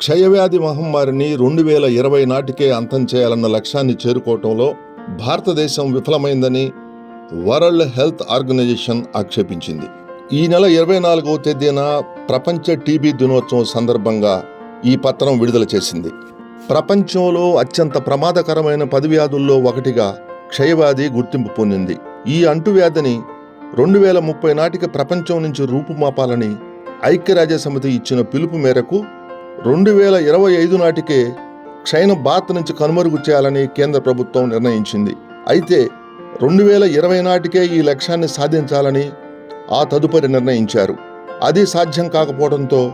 క్షయవ్యాధి మహమ్మారిని రెండు వేల ఇరవై నాటికే అంతం చేయాలన్న లక్ష్యాన్ని చేరుకోవటంలో భారతదేశం విఫలమైందని వరల్డ్ హెల్త్ ఆర్గనైజేషన్ ఆక్షేపించింది. ఈ నెల ఇరవై నాలుగవ తేదీన ప్రపంచ టీబీ దినోత్సవం సందర్భంగా ఈ పత్రం విడుదల చేసింది. ప్రపంచంలో అత్యంత ప్రమాదకరమైన పది వ్యాధుల్లో ఒకటిగా క్షయవ్యాధి గుర్తింపు పొందింది. ఈ అంటువ్యాధిని రెండు వేల ముప్పై నాటికి ప్రపంచం నుంచి రూపుమాపాలని ఐక్యరాజ్య సమితి ఇచ్చిన పిలుపు మేరకు రెండు వేల ఇరవై ఐదు నాటికే క్షయను బాత్ నుంచి కనుమరుగు చేయాలని కేంద్ర ప్రభుత్వం నిర్ణయించింది. అయితే రెండు వేల ఇరవై నాటికే ఈ లక్ష్యాన్ని సాధించాలని ఆ తదుపరి నిర్ణయించారు. అది సాధ్యం కాకపోవడంతో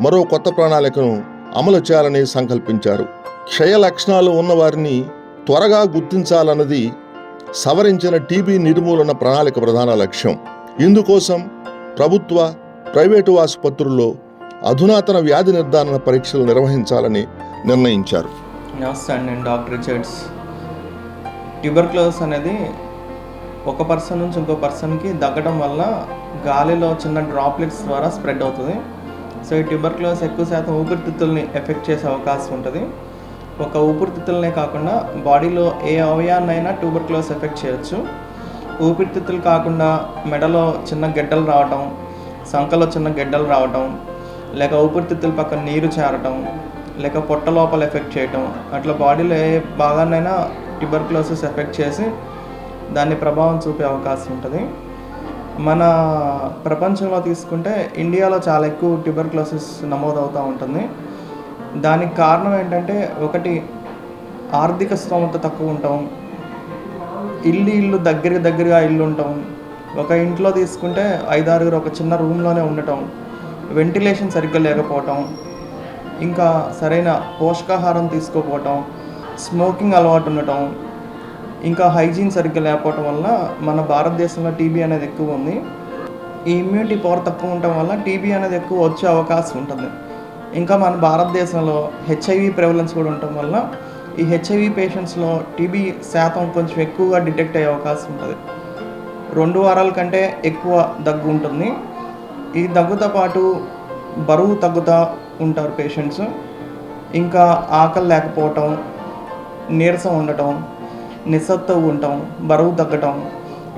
మరో కొత్త ప్రణాళికను అమలు చేయాలని సంకల్పించారు. క్షయ లక్షణాలు ఉన్నవారిని త్వరగా గుర్తించాలన్నది సవరించిన టీబీ నిర్మూలన ప్రణాళిక ప్రధాన లక్ష్యం. ఇందుకోసం ప్రభుత్వ ప్రైవేటు ఆసుపత్రుల్లో అధునాతన వ్యాధి నిర్ధారణ పరీక్షలు నిర్వహించాలని నిర్ణయించారు. నమస్తే నేను డాక్టర్ రిచర్డ్స్ ట్యూబర్క్లోస్ అనేది ఒక పర్సన్ నుంచి ఇంకో పర్సన్కి దగ్గడం వల్ల గాలిలో చిన్న డ్రాప్లెట్స్ ద్వారా స్ప్రెడ్ అవుతుంది. సో ఈ ట్యూబర్క్లోస్ ఎక్కువ శాతం ఊపిరితిత్తుల్ని ఎఫెక్ట్ చేసే అవకాశం ఉంటుంది. ఒక ఊపిరితిత్తులనే కాకుండా బాడీలో ఏ అవయాన్నైనా ట్యూబర్క్లోస్ ఎఫెక్ట్ చేయొచ్చు. ఊపిరితిత్తులు కాకుండా మెడలో చిన్న గెడ్డలు రావటం సంకలో చిన్న గెడ్డలు రావటం లేక ఊపిరితిత్తుల పక్కన నీరు చేరటం లేక పొట్ట లోపల ఎఫెక్ట్ చేయటం అట్లా బాడీలో ఏ భాగాన్నైనా ట్యూబర్క్లోసిస్ ఎఫెక్ట్ చేసి దాన్ని ప్రభావం చూపే అవకాశం ఉంటుంది. మన ప్రపంచంలో తీసుకుంటే ఇండియాలో చాలా ఎక్కువ ట్యూబర్క్లోసిస్ నమోదవుతూ ఉంటుంది. దానికి కారణం ఏంటంటే ఒకటి ఆర్థిక స్తోమత తక్కువ ఉంటాం ఇల్లు ఇల్లు దగ్గర దగ్గరగా ఇల్లు ఉంటాం ఒక ఇంట్లో తీసుకుంటే ఐదారుగురు ఒక చిన్న రూమ్లోనే ఉండటం వెంటిలేషన్ సరిగ్గా లేకపోవటం ఇంకా సరైన పోషకాహారం తీసుకోకపోవటం స్మోకింగ్ అలవాటు ఉండటం ఇంకా హైజీన్ సరిగ్గా లేకపోవటం వల్ల మన భారతదేశంలో టీబీ అనేది ఎక్కువ ఉంది. ఈ ఇమ్యూనిటీ పవర్ తక్కువ ఉండటం వల్ల టీబీ అనేది ఎక్కువ వచ్చే అవకాశం ఉంటుంది. ఇంకా మన భారతదేశంలో హెచ్ఐవి ప్రివలెన్స్ కూడా ఉండటం వల్ల ఈ హెచ్ఐవి పేషెంట్స్లో టీబీ శాతం కొంచెం ఎక్కువగా డిటెక్ట్ అయ్యే అవకాశం ఉంటుంది. రెండు వారాల కంటే ఎక్కువ దగ్గు ఉంటుంది. ఈ దగ్గుతో పాటు బరువు తగ్గుతూ ఉంటారు పేషెంట్స్ ఇంకా ఆకలి లేకపోవటం నీరసం ఉండటం నిస్సత్తువు ఉండటం బరువు తగ్గటం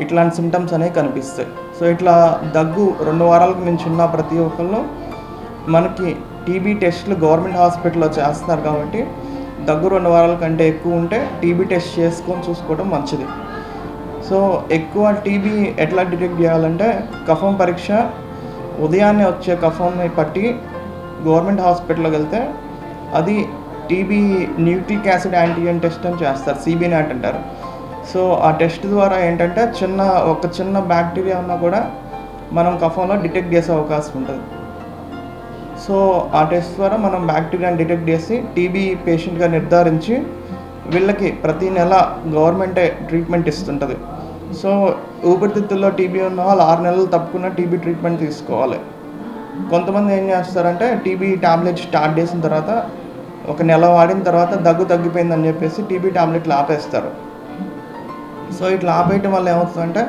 ఇట్లాంటి సిమ్టమ్స్ అనేవి కనిపిస్తాయి. సో ఇట్లా దగ్గు రెండు వారాలకు మించి ఉన్న ప్రతి ఒక్కళ్ళు మనకి టీబీ టెస్ట్లు గవర్నమెంట్ హాస్పిటల్లో చేస్తున్నారు కాబట్టి దగ్గు రెండు వారాల కంటే ఎక్కువ ఉంటే టీబీ టెస్ట్ చేసుకొని చూసుకోవడం మంచిది. సో ఎక్కువ టీబీ ఎట్లా డిటెక్ట్ చేయాలంటే కఫం పరీక్ష ఉదయాన్నే వచ్చే కఫంని పట్టి గవర్నమెంట్ హాస్పిటల్కి వెళ్తే అది TB nucleic acid antigen test అని చేస్తారు సిబి నాట్ అంటారు. సో ఆ టెస్ట్ ద్వారా ఏంటంటే చిన్న ఒక చిన్న బ్యాక్టీరియా ఉన్నా కూడా మనం కఫంలో డిటెక్ట్ చేసే అవకాశం ఉంటుంది. సో ఆ టెస్ట్ ద్వారా మనం బ్యాక్టీరియాని డిటెక్ట్ చేసి టీబీ పేషెంట్గా నిర్ధారించి వీళ్ళకి ప్రతి నెల గవర్నమెంటే ట్రీట్మెంట్ ఇస్తుంటుంది. సో ఊపిరితిత్తుల్లో టీబీ ఉన్న వాళ్ళు ఆరు నెలలు తప్పకుండా టీబీ ట్రీట్మెంట్ తీసుకోవాలి. కొంతమంది ఏం చేస్తారంటే టీబీ టాబ్లెట్ స్టార్ట్ చేసిన తర్వాత ఒక నెల వాడిన తర్వాత దగ్గు తగ్గిపోయిందని చెప్పేసి టీబీ టాబ్లెట్లు ఆపేస్తారు సో ఇట్లా ఆపేయటం వల్ల ఏమవుతుందంటే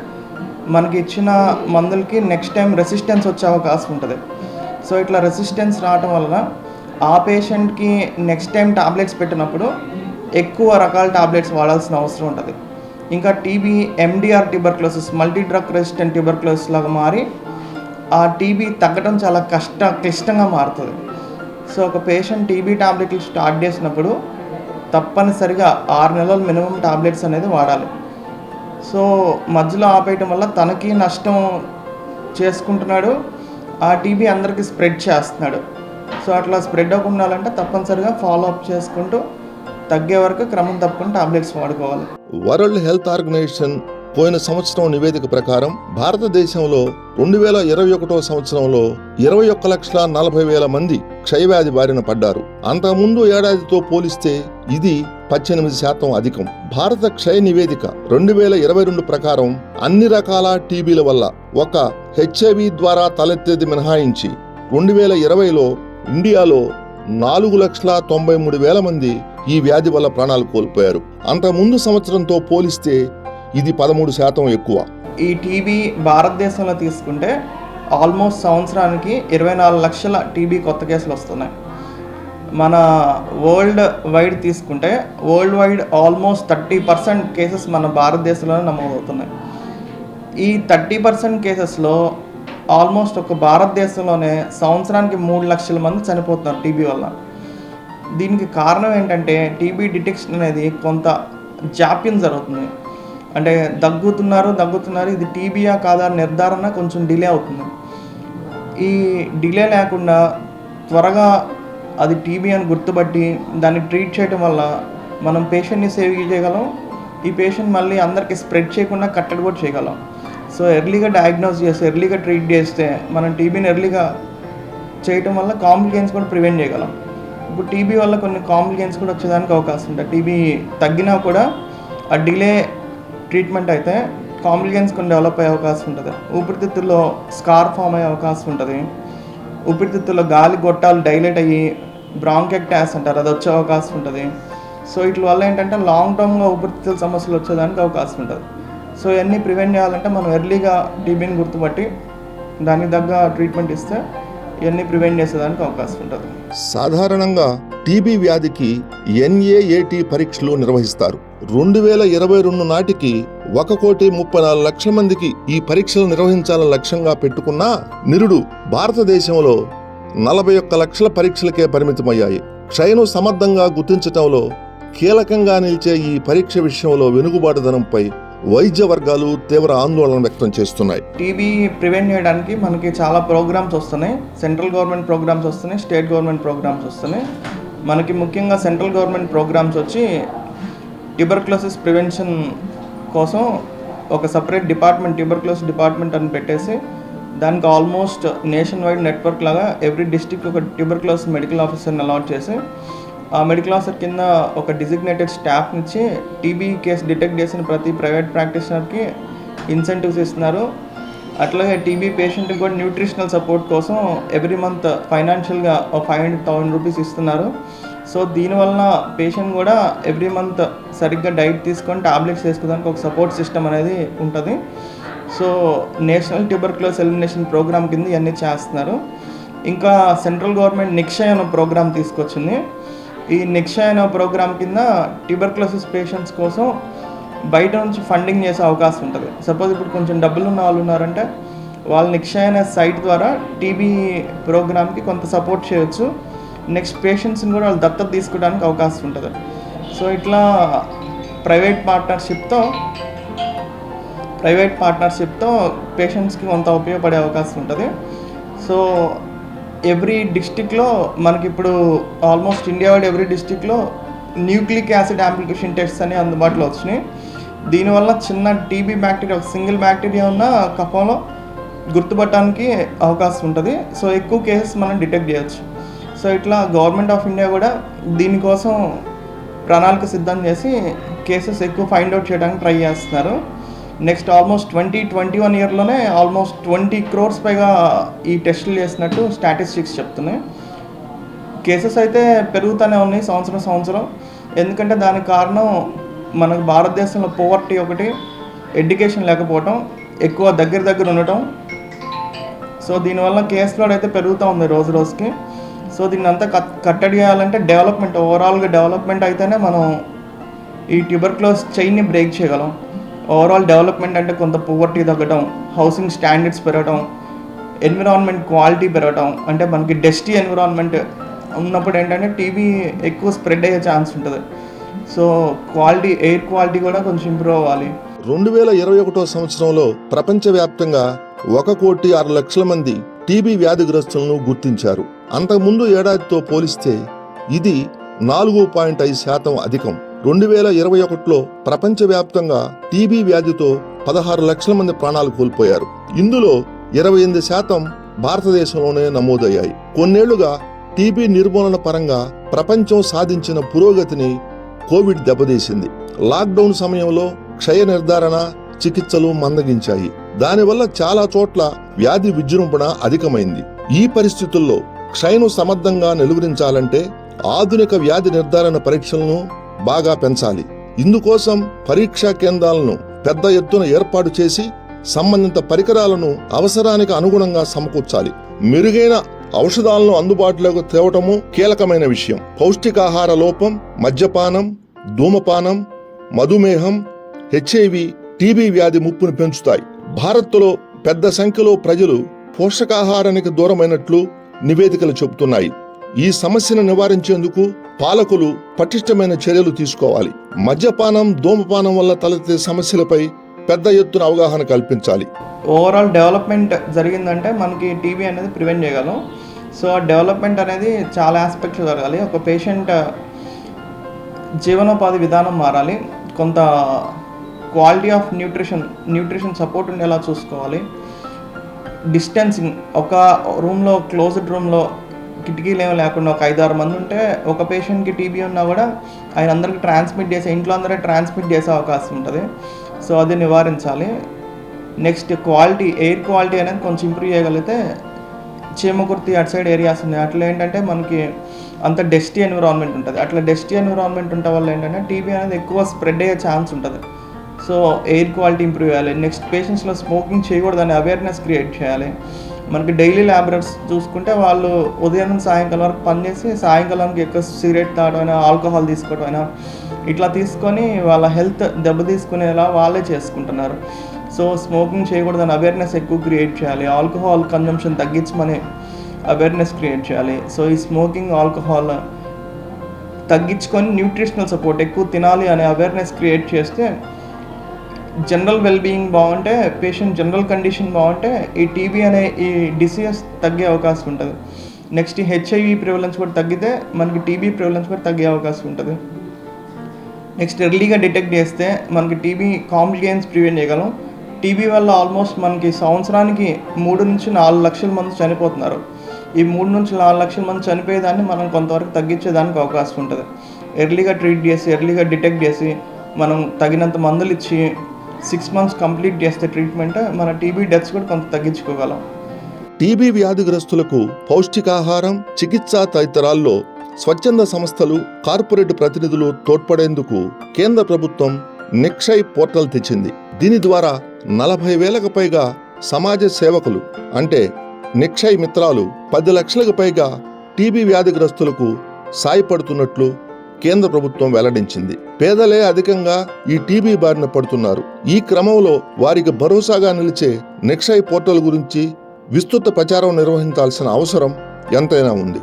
మనకి ఇచ్చిన మందులకి నెక్స్ట్ టైం రెసిస్టెన్స్ వచ్చే అవకాశం ఉంటుంది. సో ఇట్లా రెసిస్టెన్స్ రావటం వలన ఆ పేషెంట్కి నెక్స్ట్ టైం టాబ్లెట్స్ పెట్టినప్పుడు ఎక్కువ రకాల టాబ్లెట్స్ వాడాల్సిన అవసరం ఉంటుంది. ఇంకా TB MDR tuberculosis multi drug resistant tuberculosis లాగా మారి ఆ టీబీ తగ్గడం చాలా కష్ట క్లిష్టంగా మారుతుంది. సో ఒక పేషెంట్ టీబీ టాబ్లెట్లు స్టార్ట్ చేసినప్పుడు తప్పనిసరిగా ఆరు నెలలు మినిమం టాబ్లెట్స్ అనేది వాడాలి. సో మధ్యలో ఆపేయటం వల్ల తనకి నష్టం చేసుకుంటున్నాడు. ఆ టీబీ అందరికీ స్ప్రెడ్ చేస్తున్నాడు. సో అట్లా స్ప్రెడ్ అవ్వకుండా ఉండాలంటే తప్పనిసరిగా ఫాలో అప్ చేసుకుంటూ తగ్గే వరకు క్రమం తప్పకుండా టాబ్లెట్స్ వాడుకోవాలి. వరల్డ్ హెల్త్ ఆర్గనైజేషన్ పోయిన సంవత్సరం నివేదిక ప్రకారం భారతదేశంలో రెండు వేల ఇరవై ఒకటో సంవత్సరంలో ఇరవై ఒక్క లక్షల నలభై వేల మంది క్షయవ్యాధి బారిన పడ్డారు. అంతకుముందు ఏడాదితో పోలిస్తే ఇది పద్దెనిమిది శాతం అధికం. భారత క్షయ నివేదిక రెండు వేల ఇరవై రెండు ప్రకారం అన్ని రకాల టీబీల వల్ల ఒక హెచ్ఐవి ద్వారా తలెత్తేది మినహాయించి రెండు వేల ఇరవైలో ఇండియాలో నాలుగు లక్షల తొంభై మూడు వేల మంది ఈ వ్యాధి వల్ల ప్రాణాలు కోల్పోయారు. అంతకుముందు సంవత్సరంతో పోలిస్తే ఇది పదమూడు శాతం ఎక్కువ. ఈ టీబీ భారతదేశంలో తీసుకుంటే ఆల్మోస్ట్ సంవత్సరానికి ఇరవై నాలుగు లక్షల టీబీ కొత్త కేసులు వస్తున్నాయి. మన వరల్డ్ వైడ్ తీసుకుంటే world wide almost thirty percent cases మన భారతదేశంలోనే నమోదవుతున్నాయి. ఈ థర్టీ పర్సెంట్ కేసెస్లో ఆల్మోస్ట్ ఒక భారతదేశంలోనే సంవత్సరానికి మూడు లక్షల మంది చనిపోతున్నారు టీబీ వల్ల. దీనికి కారణం ఏంటంటే టీబీ డిటెక్షన్ అనేది కొంత జాప్యం జరుగుతుంది. అంటే దగ్గుతున్నారు దగ్గుతున్నారు. ఇది టీబీయా కాదా నిర్ధారణ కొంచెం డిలే అవుతుంది. ఈ డిలే లేకుండా త్వరగా అది టీబీ అని గుర్తుపట్టి దాన్ని ట్రీట్ చేయడం వల్ల మనం పేషెంట్ని సేవ్ చేయగలం. ఈ పేషెంట్ మళ్ళీ అందరికి స్ప్రెడ్ చేయకుండా కట్టడి కూడా చేయగలం. సో ఎర్లీగా డయాగ్నోస్ చేస్తే ఎర్లీగా ట్రీట్ చేస్తే మనం టీబీని ఎర్లీగా చేయటం వల్ల కాంప్లికేషన్స్ కూడా ప్రివెంట్ చేయగలం. ఇప్పుడు టీబీ వల్ల కొన్ని కాంప్లికేషన్స్ కూడా వచ్చేదానికి అవకాశం ఉంటుంది టీబీ తగ్గినా కూడా ఆ డిలే ట్రీట్మెంట్ అయితే కాంప్లికేషన్స్ కొన్ని డెవలప్ అయ్యే అవకాశం ఉంటుంది. ఊపిరితిత్తుల్లో స్కార్ ఫామ్ అయ్యే అవకాశం ఉంటుంది. ఊపిరితిత్తుల్లో గాలి గొట్టాలు డైలేట్ అయ్యి బ్రాంకెక్టాస్ అంటారు. అది వచ్చే అవకాశం ఉంటుంది. సో వీటి వల్ల ఏంటంటే లాంగ్ టర్మ్గా ఊపిరితిత్తుల సమస్యలు వచ్చేదానికి అవకాశం ఉంటుంది. సో ఇవన్నీ ప్రివెంట్ చేయాలంటే మనం ఎర్లీగా టీబీని గుర్తుపట్టి దానికి తగ్గ ట్రీట్మెంట్ ఇస్తే ఇవన్నీ ప్రివెంట్ చేసేదానికి అవకాశం ఉంటుంది. సాధారణంగా టీబీ వ్యాధికి ఎన్ఏఏటి పరీక్షలు నిర్వహిస్తారు. రెండు వేల ఇరవై రెండు నాటికి ఒక కోటి ముప్పై నాలుగు లక్షల మందికి ఈ పరీక్షలు నిర్వహించాలని లక్ష్యంగా పెట్టుకున్నా నిరుడు భారతదేశంలో నలభై ఒక్క లక్షల పరీక్షలకే పరిమితమయ్యాయి. క్షయను సమర్థంగా గుర్తించటంలో కీలకంగా నిలిచే ఈ పరీక్ష విషయంలో వెనుకబాటుదనంపై వైద్య వర్గాలు తీవ్ర ఆందోళన వ్యక్తం చేస్తున్నాయి. టీబీ ప్రివెంట్ చేయడానికి మనకి చాలా ప్రోగ్రామ్స్ వస్తున్నాయి. సెంట్రల్ గవర్నమెంట్ ప్రోగ్రామ్స్ వస్తున్నాయి. స్టేట్ గవర్నమెంట్ ప్రోగ్రామ్స్ వస్తున్నాయి. మనకి ముఖ్యంగా సెంట్రల్ గవర్నమెంట్ ప్రోగ్రామ్స్ వచ్చి ట్యూబర్క్లోసిస్ ప్రివెన్షన్ కోసం ఒక సపరేట్ డిపార్ట్మెంట్ ట్యూబర్క్లోసిస్ డిపార్ట్మెంట్ అని పెట్టేసి దానికి ఆల్మోస్ట్ నేషన్ వైడ్ నెట్వర్క్ లాగా ఎవ్రీ డిస్టిక్ ఒక ట్యూబర్క్లోసిస్ మెడికల్ ఆఫీసర్ని అలాట్ చేసి ఆ మెడికల్ ఆఫీసర్ కింద ఒక డిజిగ్నేటెడ్ స్టాఫ్ నుంచి టీబీ కేసు డిటెక్ట్ చేసిన ప్రతి ప్రైవేట్ ప్రాక్టీషనర్కి ఇన్సెంటివ్స్ ఇస్తున్నారు. అట్లాగే టీబీ పేషెంట్కి కూడా న్యూట్రిషనల్ సపోర్ట్ కోసం ఎవ్రీ మంత్ ఫైనాన్షియల్గా ఒక ఫైవ్ హండ్రెడ్ థౌసండ్ రూపీస్ ఇస్తున్నారు. సో దీనివల్ల పేషెంట్ కూడా ఎవ్రీ మంత్ సరిగ్గా డైట్ తీసుకొని టాబ్లెట్స్ వేసుకోవడానికి ఒక సపోర్ట్ సిస్టమ్ అనేది ఉంటుంది. So national tuberculosis elimination programme కింద ఇవన్నీ చేస్తున్నారు. ఇంకా సెంట్రల్ గవర్నమెంట్ నిక్షయ్ అనే ప్రోగ్రామ్ తీసుకొచ్చింది. ఈ నిక్షయ్ అనే ప్రోగ్రామ్ కింద ట్యూబర్క్లోసిస్ పేషెంట్స్ కోసం బయట నుంచి ఫండింగ్ చేసే అవకాశం ఉంటుంది. సపోజ్ ఇప్పుడు కొంచెం డబ్బులు ఉన్న వాళ్ళు ఉన్నారంటే వాళ్ళు నిక్షయ్ అనే సైట్ ద్వారా టీబీ ప్రోగ్రామ్కి కొంత సపోర్ట్ చేయొచ్చు. నెక్స్ట్ పేషెంట్స్ని కూడా వాళ్ళు దత్తత తీసుకోవడానికి అవకాశం ఉంటుంది. సో ఇట్లా ప్రైవేట్ పార్ట్నర్షిప్తో ప్రైవేట్ పార్ట్నర్షిప్తో పేషెంట్స్కి కొంత ఉపయోగపడే అవకాశం ఉంటుంది. సో ఎవ్రీ డిస్టిక్లో మనకి ఇప్పుడు ఆల్మోస్ట్ ఇండియా వైడ్ ఎవ్రీ డిస్టిక్లో న్యూక్లిక్ యాసిడ్ యాంప్లికేషన్ టెస్ట్స్ అని అందుబాటులో వచ్చినాయి. దీనివల్ల చిన్న టీబీ బ్యాక్టీరియా ఒక సింగిల్ బ్యాక్టీరియా ఉన్న కఫంలో గుర్తుపట్టడానికి అవకాశం ఉంటుంది. సో ఎక్కువ కేసెస్ మనం డిటెక్ట్ చేయొచ్చు. సో ఇట్లా గవర్నమెంట్ ఆఫ్ ఇండియా కూడా దీనికోసం ప్రణాళిక సిద్ధం చేసి కేసెస్ ఎక్కువ ఫైండ్ అవుట్ చేయడానికి ట్రై చేస్తున్నారు. Next almost twenty twenty one ఇయర్లోనే almost twenty crores పైగా ఈ టెస్టులు చేసినట్టు స్టాటిస్టిక్స్ చెప్తున్నాయి. కేసెస్ అయితే పెరుగుతూనే ఉన్నాయి సంవత్సరం సంవత్సరం. ఎందుకంటే దానికి కారణం మనకు భారతదేశంలో పోవర్టీ ఒకటి ఎడ్యుకేషన్ లేకపోవటం ఎక్కువ దగ్గర దగ్గర ఉండటం. సో దీనివల్ల కేస్ లోడ్ అయితే పెరుగుతూ ఉంది రోజు రోజుకి. సో దీన్ని అంతా కట్ కట్టడి చేయాలంటే డెవలప్మెంట్ ఓవరాల్గా డెవలప్మెంట్ అయితేనే మనం ఈ ట్యూబర్క్లోస్ చైన్ని బ్రేక్ చేయగలం. ఓవరాల్ డెవలప్మెంట్ అంటే కొంత పువర్టీ తగ్గడం హౌసింగ్ స్టాండర్డ్స్ పెరగడం ఎన్విరాన్మెంట్ క్వాలిటీ పెరగడం అంటే మనకి డస్టీ ఎన్విరాన్మెంట్ ఉన్నప్పుడు ఏంటంటే టీవీ ఎక్కువ స్ప్రెడ్ అయ్యే ఛాన్స్ ఉంటుంది. సో క్వాలిటీ ఎయిర్ క్వాలిటీ కూడా కొంచెం ఇంప్రూవ్ అవ్వాలి. రెండు వేల ఇరవై ఒకటో సంవత్సరంలో ప్రపంచవ్యాప్తంగా ఒక కోటి ఆరు లక్షల మంది టీబీ వ్యాధిగ్రస్తులను గుర్తించారు. అంతకుముందు ఏడాదితో పోలిస్తే ఇది నాలుగు పాయింట్ ఐదు శాతం అధికం. రెండు వేల ఇరవై ఒకటిలో ప్రపంచవ్యాప్తంగా టీబీ వ్యాధితో పదహారు లక్షల మంది ప్రాణాలు కోల్పోయారు. ఇందులో ఇరవై ఎనిమిది శాతం భారతదేశంలోనే నమోదయ్యాయి. కొన్నేళ్ళుగా టీబీ నిర్మూలన పరంగా ప్రపంచం సాధించిన పురోగతిని కోవిడ్ దెబ్బతీసింది. లాక్డౌన్ సమయంలో క్షయ నిర్ధారణ చికిత్సలు మందగించాయి. దానివల్ల చాలా చోట్ల వ్యాధి విజృంభణ అధికమైంది. ఈ పరిస్థితుల్లో క్షయను సమర్థంగా నిలువరించాలంటే ఆధునిక వ్యాధి నిర్ధారణ పరీక్షలను బాగా పెంచాలి. ఇందుకోసం పరీక్షా కేంద్రాలను పెద్ద ఎత్తున ఏర్పాటు చేసి సంబంధిత పరికరాలను అవసరానికి అనుగుణంగా సమకూర్చాలి. మెరుగైన ఔషధాలను అందుబాటులోకి తేవటము కీలకమైన విషయం. పౌష్టికాహార లోపం మద్యపానం ధూమపానం మధుమేహం హెచ్ఐవి టీబీ వ్యాధి ముప్పును పెంచుతాయి. భారత్లో పెద్ద సంఖ్యలో ప్రజలు పోషకాహారానికి దూరమైనట్లు నివేదికలు చెబుతున్నాయి. ఈ సమస్యను నివారించేందుకు పాలకులు పటిష్టమైన చర్యలు తీసుకోవాలి. మద్యపానం ధూమపానం వల్ల తలెత్తే సమస్యలపై పెద్ద ఎత్తున అవగాహన కల్పించాలి. ఓవరాల్ డెవలప్మెంట్ జరిగిందంటే మనకి టీబీ అనేది ప్రివెంట్ చేయగలం. సో ఆ డెవలప్మెంట్ అనేది చాలా ఆస్పెక్ట్స్ జరగాలి. ఒక పేషెంట్ జీవనోపాధి విధానం మారాలి. కొంత quality of nutrition nutrition support ఉండేలా చూసుకోవాలి. డిస్టెన్సింగ్ ఒక రూమ్లో క్లోజ్డ్ రూమ్లో కిటికీలు ఏమి లేకుండా ఒక ఐదారు మంది ఉంటే ఒక పేషెంట్కి టీబీ ఉన్నా కూడా ఆయన అందరికి ట్రాన్స్మిట్ చేసే ఇంట్లో అందరే ట్రాన్స్మిట్ చేసే అవకాశం ఉంటుంది. సో అది నివారించాలి. నెక్స్ట్ క్వాలిటీ ఎయిర్ క్వాలిటీ అనేది కొంచెం ఇంప్రూవ్ చేయగలిగితే చీమకుర్తి అటు సైడ్ ఏరియాస్ ఉన్నాయి. అట్లా ఏంటంటే మనకి అంత డెస్టీ ఎన్విరాన్మెంట్ ఉంటుంది. అట్లా డెస్టీ ఎన్విరాన్మెంట్ ఉండటం వల్ల ఏంటంటే టీబీ అనేది ఎక్కువ స్ప్రెడ్ అయ్యే ఛాన్స్ ఉంటుంది. సో ఎయిర్ క్వాలిటీ ఇంప్రూవ్ చేయాలి. నెక్స్ట్ పేషెంట్స్లో స్మోకింగ్ చేయకూడదని అవేర్నెస్ క్రియేట్ చేయాలి. మనకి డైలీ ల్యాబరర్స్ చూసుకుంటే వాళ్ళు ఉదయం సాయంకాలం వరకు పనిచేసి సాయంకాలానికి ఎక్కువ సిగరెట్ తాగడం అయినా ఆల్కహాల్ తీసుకోవడం అయినా ఇట్లా తీసుకొని వాళ్ళ హెల్త్ దెబ్బ తీసుకునేలా వాళ్ళే చేసుకుంటున్నారు. సో స్మోకింగ్ చేయకూడదని అవేర్నెస్ ఎక్కువ క్రియేట్ చేయాలి. ఆల్కహాల్ కన్జంప్షన్ తగ్గించమని అవేర్నెస్ క్రియేట్ చేయాలి. సో ఈ స్మోకింగ్ ఆల్కహాల్ తగ్గించుకొని న్యూట్రిషనల్ సపోర్ట్ ఎక్కువ తినాలి అనే అవేర్నెస్ క్రియేట్ చేస్తే జనరల్ వెల్బీయింగ్ బాగుంటే పేషెంట్ జనరల్ కండిషన్ బాగుంటే ఈ టీబీ అనే ఈ డిసీజ్ తగ్గే అవకాశం ఉంటుంది. నెక్స్ట్ హెచ్ఐవి ప్రివలెన్స్ కూడా తగ్గితే మనకి టీబీ ప్రివలెన్స్ కూడా తగ్గే అవకాశం ఉంటుంది. నెక్స్ట్ ఎర్లీగా డిటెక్ట్ చేస్తే మనకి టీబీ కాంప్లికేషన్స్ ప్రివెంట్ చేయగలం. టీబీ వల్ల ఆల్మోస్ట్ మనకి సంవత్సరానికి మూడు నుంచి నాలుగు లక్షల మంది చనిపోతున్నారు. ఈ మూడు నుంచి నాలుగు లక్షల మంది చనిపోయేదాన్ని మనం కొంతవరకు తగ్గించేదానికి అవకాశం ఉంటుంది. ఎర్లీగా ట్రీట్ చేసి ఎర్లీగా డిటెక్ట్ చేసి మనం తగినంత మందులు ఇచ్చి సిక్స్ మంత్స్ కంప్లీట్ చేస్తే ట్రీట్మెంట్ మన టీబీ డెత్స్ కూడా కొంత తగ్గించుకోగలం. టీబీ వ్యాధిగ్రస్తులకు పౌష్టికాహారం చికిత్స తదితరాల్లో స్వచ్ఛంద సంస్థలు కార్పొరేట్ ప్రతినిధులు తోడ్పడేందుకు కేంద్ర ప్రభుత్వం నిక్షయ్ పోర్టల్ తెచ్చింది. దీని ద్వారా నలభై వేలకు పైగా సమాజ సేవకులు అంటే నిక్షయ్ మిత్రాలు పది లక్షలకు పైగా టీబీ వ్యాధిగ్రస్తులకు సాయపడుతున్నట్లు కేంద్ర ప్రభుత్వం వెల్లడించింది. పేదలే అధికంగా ఈ టీబీ బారిన పడుతున్నారు. ఈ క్రమంలో వారికి భరోసాగా నిలిచే నిక్షయ్ పోర్టల్ గురించి విస్తృత ప్రచారం నిర్వహించాల్సిన అవసరం ఎంతైనా ఉంది.